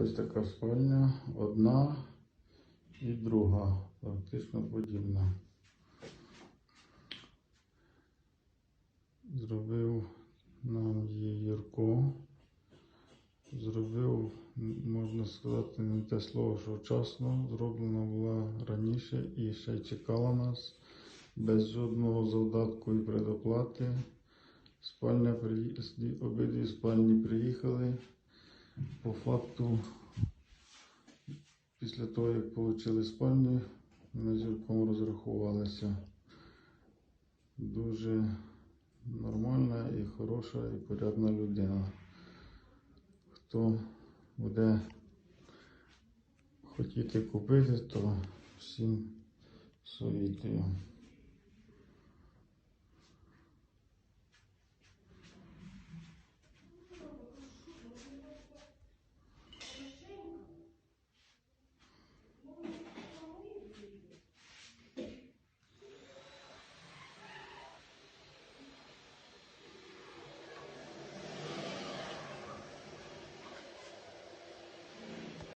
Ось така спальня, одна і друга, практично подібна. Зробив нам її Юрко. Зробив, можна сказати, не те слово, що вчасно. Зроблена була раніше і ще чекала нас без жодного завдатку і предоплати. Спальня приї- обидві спальні приїхали. По факту, після того, як отримали спальні, ми з Юрком розрахувалися. Дуже нормальна і хороша і порядна людина. Хто буде хотіти купити, то всім совітую.